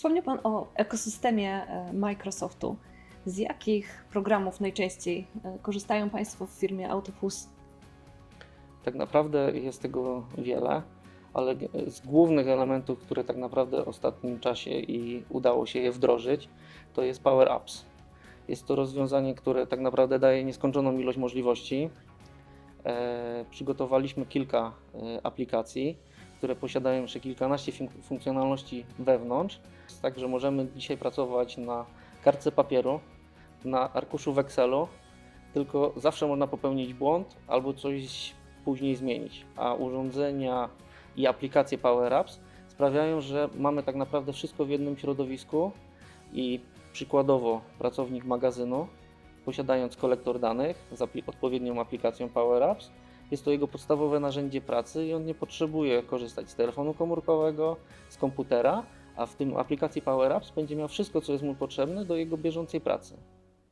Wspomniał Pan o ekosystemie e, Microsoftu. Z jakich programów najczęściej e, korzystają Państwo w firmie Autoplus? Tak naprawdę jest tego wiele, ale z głównych elementów, które tak naprawdę w ostatnim czasie i udało się je wdrożyć, to jest Power Apps. Jest to rozwiązanie, które tak naprawdę daje nieskończoną ilość możliwości. E, przygotowaliśmy kilka aplikacji, które posiadają jeszcze kilkanaście fun- funkcjonalności wewnątrz, także możemy dzisiaj pracować na kartce papieru, na arkuszu w Excelu, tylko zawsze można popełnić błąd albo coś później zmienić. A urządzenia i aplikacje Power Apps sprawiają, że mamy tak naprawdę wszystko w jednym środowisku i przykładowo pracownik magazynu, posiadając kolektor danych z odpowiednią aplikacją Power Apps, jest to jego podstawowe narzędzie pracy i on nie potrzebuje korzystać z telefonu komórkowego, z komputera, a w tym aplikacji Power Apps będzie miał wszystko, co jest mu potrzebne do jego bieżącej pracy.